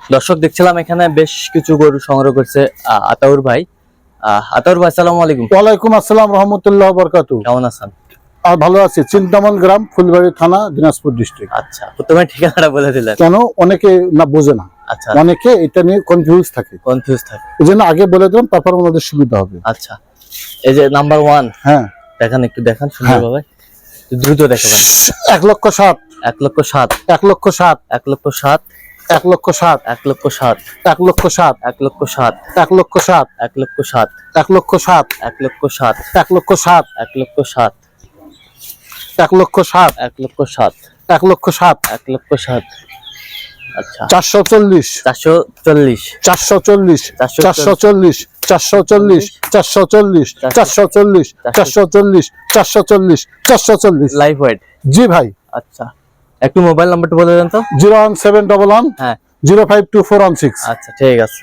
দর্শক দেখছিলাম এখানে বেশ কিছু গরু সংগ্রহ করছে আতাউর ভাই। আতাউর ভাই আসসালামু আলাইকুম। ওয়ালাইকুম আসসালাম রহমতুল্লাহ বরকাতু কেমন আছেন? আর ভালো আছি। চিন্তামন গ্রাম ফুলবাড়ি থানা দিনাজপুর ডিস্ট্রিক্ট আচ্ছা প্রথমে ঠিকানাটা বলে দিলেন। কেন? অনেকে না বোঝে না। আচ্ছা। অনেকে এটা নিয়ে কনফিউজ থাকে। কনফিউজ থাকে। এই জন্য আগে বলে দিলাম তারপর ওনাদের সুবিধা হবে। আচ্ছা। এই যে নাম্বার ওয়ান হ্যাঁ। দেখান একটু দেখান সুন্দরভাবে। একটু দ্রুত দেখাবেন এক লক্ষ সাত। এক লক্ষ সাত। এক লক্ষ সাত। এক লক্ষ সাত। এক লক্ষ সাত এক লক্ষ সাত এক লক্ষ সাত এক লক্ষ সাত এক লক্ষ সাত এক লক্ষ সাত এক লক্ষ সাত এক লক্ষ সাত এক লক্ষ সাত এক লক্ষ সাত এক লক্ষ সাত এক লক্ষ সাত এক লক্ষ সাত এক লক্ষ সাত আচ্ছা চারশো চল্লিশ চারশো চল্লিশ চারশো চল্লিশ চারশো চল্লিশ চারশো চল্লিশ চারশো চল্লিশ চারশো চল্লিশ চারশো চল্লিশ চারশো চল্লিশ চারশো চল্লিশ লাইফ ওয়েট জি ভাই আচ্ছা একটু মোবাইল নাম্বারটা বলে দেন তো। Zero one seven double one হ্যাঁ। Zero five two four one six. আচ্ছা ঠিক আছে।